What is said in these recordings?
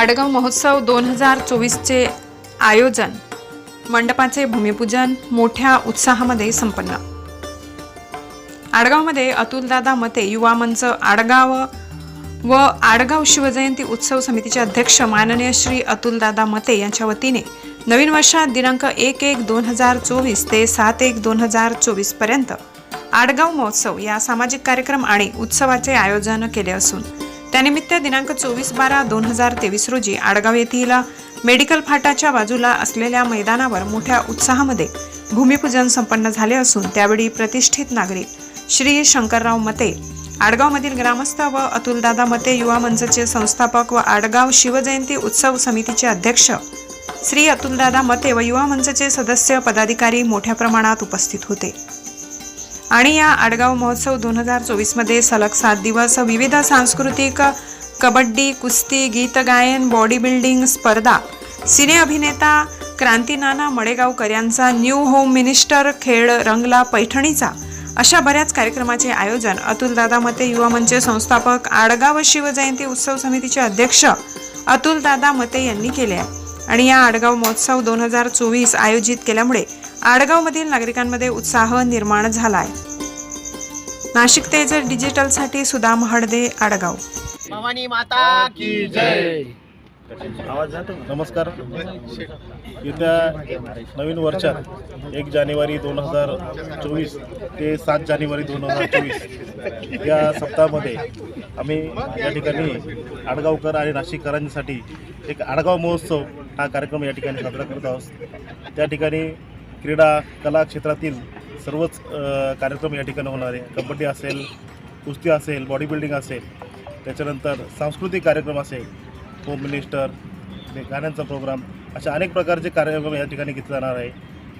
आडगाव महोत्सव दोन हजार चोवीसचे आयोजन. मंडपाचे भूमिपूजन मोठ्या उत्साहामध्ये संपन्न. आडगावमध्ये अतुलदादा मते युवा मंच आडगाव व आडगाव शिवजयंती उत्सव समितीचे अध्यक्ष माननीय श्री अतुलदादा मते यांच्या वतीने नवीन वर्षात दिनांक एक एक दोन हजार चोवीस ते सात एक दोन हजार चोवीसपर्यंत आडगाव महोत्सव या सामाजिक कार्यक्रम आणि उत्सवाचे आयोजन केले असून त्यानिमित्त दिनांक चोवीस बारा दोन हजार तेवीस रोजी आडगाव येथील मेडिकल फाटाच्या बाजूला असलेल्या मैदानावर मोठ्या उत्साहामध्ये भूमिपूजन संपन्न झाले असून त्यावेळी प्रतिष्ठित नागरिक श्री शंकरराव मते आडगावमधील ग्रामस्थ व अतुलदादा मते युवा मंचचे संस्थापक व आडगाव शिवजयंती उत्सव समितीचे अध्यक्ष श्री अतुलदादा मते व युवा मंचचे सदस्य पदाधिकारी मोठ्या प्रमाणात उपस्थित होते. आणि या आडगाव महोत्सव दोन हजार चोवीसमध्ये सलग सात दिवस विविध सांस्कृतिक कबड्डी कुस्ती गीतगायन बॉडी बिल्डिंग स्पर्धा सिने अभिनेता क्रांतीनाना मडेगावकर यांचा न्यू होम मिनिस्टर खेळ रंगला पैठणीचा अशा बऱ्याच कार्यक्रमाचे आयोजन अतुलदादा मते युवा मंचचे संस्थापक आडगाव शिवजयंती उत्सव समितीचे अध्यक्ष अतुलदादा मते यांनी केले आहे. आणि या आडगाव महोत्सव दोन हजार चोवीस आयोजित केल्यामुळे आडगावमधील नागरिकांमध्ये उत्साह निर्माण झाला आहे नाशिक तेज डिजिटलसाठी सुदाम हडदे आडगाव. भवानी माता की जय. आवाज जातो? नमस्कार. येत्या नवीन वर्षात एक जानेवारी दोन हजार चोवीस ते सात जानेवारी दोन हजार चोवीस या सप्ताहामध्ये आम्ही या ठिकाणी आडगावकर आणि नाशिककरांसाठी एक आडगाव महोत्सव हा कार्यक्रम या ठिकाणी साजरा करत आहोत. त्या ठिकाणी क्रीडा कला क्षेत्रातील सर्वच कार्यक्रम या ठिकाणी होणार आहे. कबड्डी असेल कुस्ती असेल बॉडी बिल्डिंग असेल त्याच्यानंतर सांस्कृतिक कार्यक्रम असेल होम मिनिस्टर गाण्यांचा प्रोग्राम अशा अनेक प्रकारचे कार्यक्रम या ठिकाणी घेतले जाणार आहे.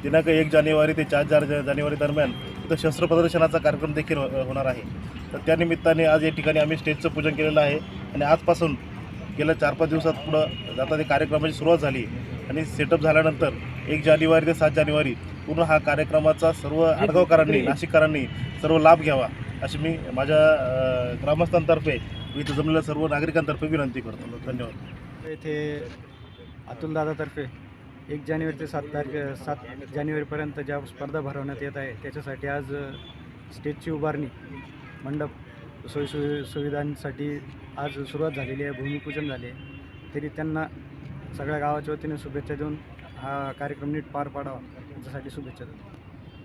दिनांक एक जानेवारी ते चार चार जानेवारी दरम्यान इथं शस्त्र प्रदर्शनाचा कार्यक्रम देखील होणार आहे. तर त्यानिमित्ताने आज या ठिकाणी आम्ही स्टेजचं पूजन केलेलं आहे आणि आजपासून गेल्या चार पाच दिवसात पुढं जाता ते कार्यक्रमाची सुरुवात झाली. आणि सेटअप झाल्यानंतर एक जानेवारी ते सात जानेवारी पूर्ण हा कार्यक्रमाचा सर्व आडगावकरांनी नाशिककरांनी सर्व लाभ घ्यावा अशी मी माझ्या ग्रामस्थांतर्फे इथं जमलेल्या सर्व नागरिकांतर्फे विनंती करतो. धन्यवाद. येथे अतुलदादातर्फे एक जानेवारी ते सात तारखे सात जानेवारीपर्यंत ज्या स्पर्धा भरवण्यात येत आहे त्याच्यासाठी आज स्टेजची उभारणी मंडप सोयी सुवि सुविधांसाठी आज सुरुवात झालेली आहे भूमिपूजन झाले तरी त्यांना सगळ्या गावाच्या वतीने शुभेच्छा देऊन हा कार्यक्रम नीट पार पाडावा याच्यासाठी शुभेच्छा देतो.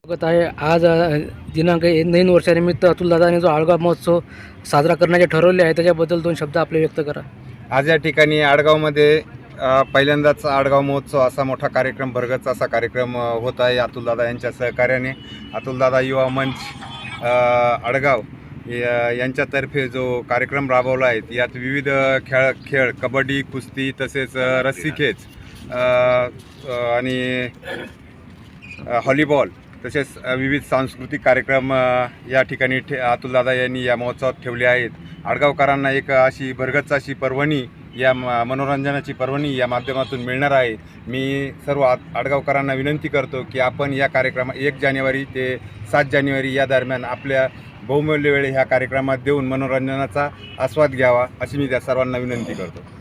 स्वागत आहे. आज अ, दिनांक एक नवीन वर्षानिमित्त अतुलदादाने जो आळगाव महोत्सव साजरा करण्याचे ठरवले आहे त्याच्याबद्दल दोन शब्द आपले व्यक्त करा. आज या ठिकाणी आडगावमध्ये अ, पहिल्यांदाच आडगाव महोत्सव असा मोठा कार्यक्रम भरगच असा कार्यक्रम अ, होत आहे. अतुलदादा यांच्या सहकार्याने अतुलदादा युवा मंच अ, आडगाव या- यांच्यातर्फे जो कार्यक्रम राबवला आहे यात विविध खेळ खेळ कबड्डी कुस्ती तसेच अ, रस्सीखेच अ, अ, आणि हॉलीबॉल तसेच विविध सांस्कृतिक कार्यक्रम या ठिकाणी ठे अतुलदादा यांनी या महोत्सवात ठेवले आहेत. आडगावकरांना एक अशी भरगच्च अशी पर्वणी या म- मनोरंजनाची पर्वणी या माध्यमातून मिळणार आहे. मी सर्व आडगावकरांना विनंती करतो की आपण या कार्यक्रमा एक जानेवारी ते सात जानेवारी या दरम्यान आपल्या बहुमूल्य वेळ ह्या कार्यक्रमात देऊन मनोरंजनाचा आस्वाद घ्यावा अशी मी त्या सर्वांना विनंती करतो.